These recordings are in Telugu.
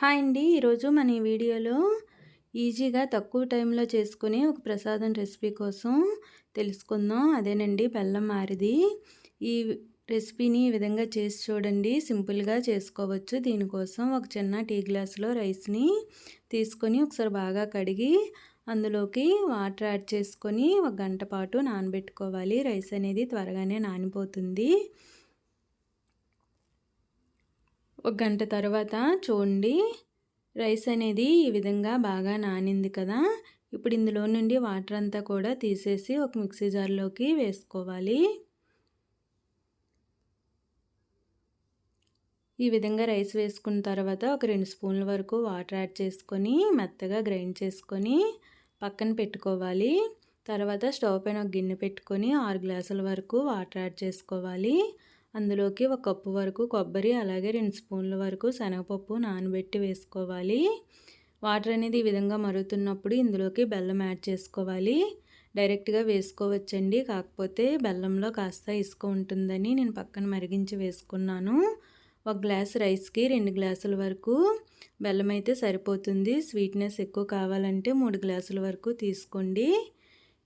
హాయ్ అండి. ఈరోజు మన ఈ వీడియోలో ఈజీగా తక్కువ టైంలో చేసుకుని ఒక ప్రసాదం రెసిపీ కోసం తెలుసుకుందాం. అదేనండి బెల్లం మారిది ఈ రెసిపీని ఈ విధంగా చేసి చూడండి. సింపుల్గా చేసుకోవచ్చు. దీనికోసం ఒక చిన్న టీ గ్లాస్లో రైస్ని తీసుకొని ఒకసారి బాగా కడిగి అందులోకి వాటర్ యాడ్ చేసుకొని ఒక గంట పాటు నానబెట్టుకోవాలి. రైస్ అనేది త్వరగానే నానిపోతుంది. ఒక గంట తర్వాత చూడండి రైస్ అనేది ఈ విధంగా బాగా నానింది కదా. ఇప్పుడు ఇందులో నుండి వాటర్ అంతా కూడా తీసేసి ఒక మిక్సీ జార్లోకి వేసుకోవాలి. ఈ విధంగా రైస్ వేసుకున్న తర్వాత ఒక రెండు స్పూన్ల వరకు వాటర్ యాడ్ చేసుకొని మెత్తగా గ్రైండ్ చేసుకొని పక్కన పెట్టుకోవాలి. తర్వాత స్టవ్ పైన ఒక గిన్నె పెట్టుకొని ఆరు గ్లాసుల వరకు వాటర్ యాడ్ చేసుకోవాలి. అందులోకి ఒక కప్పు వరకు కొబ్బరి అలాగే రెండు స్పూన్ల వరకు శనగపప్పు నానబెట్టి వేసుకోవాలి. వాటర్ అనేది ఈ విధంగా మరుగుతున్నప్పుడు ఇందులోకి బెల్లం యాడ్ చేసుకోవాలి. డైరెక్ట్గా వేసుకోవచ్చండి కాకపోతే బెల్లంలో కాస్త ఇసుక ఉంటుందని నేను పక్కన మరిగించి వేసుకున్నాను. ఒక గ్లాస్ రైస్కి రెండు గ్లాసుల వరకు బెల్లం అయితే సరిపోతుంది. స్వీట్నెస్ ఎక్కువ కావాలంటే మూడు గ్లాసుల వరకు తీసుకోండి.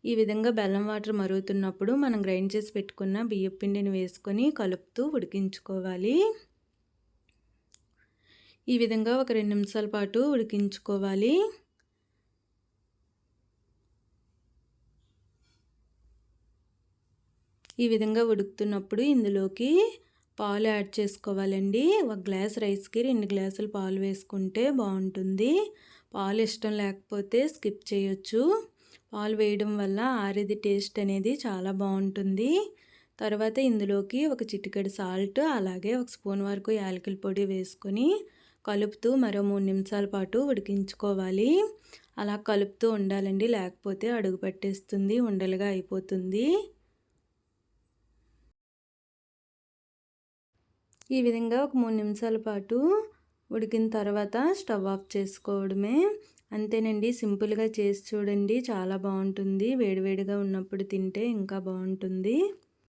ఈ విధంగా బెల్లం వాటర్ మరుగుతున్నప్పుడు మనం గ్రైండ్ చేసి పెట్టుకున్న బియ్యం పిండిని వేసుకొని కలుపుతూ ఉడికించుకోవాలి. ఈ విధంగా ఒక రెండు నిమిషాల పాటు ఉడికించుకోవాలి. ఈ విధంగా ఉడుకుతున్నప్పుడు ఇందులోకి పాలు యాడ్ చేసుకోవాలండి. ఒక గ్లాస్ రైస్కి రెండు గ్లాసులు పాలు వేసుకుంటే బాగుంటుంది. పాలు ఇష్టం లేకపోతే స్కిప్ చేయొచ్చు. పాలు వేయడం వల్ల ఆరిది టేస్ట్ అనేది చాలా బాగుంటుంది. తర్వాత ఇందులోకి ఒక చిటికెడు సాల్ట్ అలాగే ఒక స్పూన్ వరకు యాలకుల పొడి వేసుకొని కలుపుతూ మరో మూడు నిమిషాల పాటు ఉడికించుకోవాలి. అలా కలుపుతూ ఉండాలండి లేకపోతే అడుగు పట్టేస్తుంది ఉండలుగా అయిపోతుంది. ఈ విధంగా ఒక మూడు నిమిషాల పాటు ఉడికిన తర్వాత స్టవ్ ఆఫ్ చేసుకోవడమే. అంతేనండి. సింపుల్గా చేసి చూడండి. చాలా బాగుంటుంది. వేడివేడిగా ఉన్నప్పుడు తింటే ఇంకా బాగుంటుంది.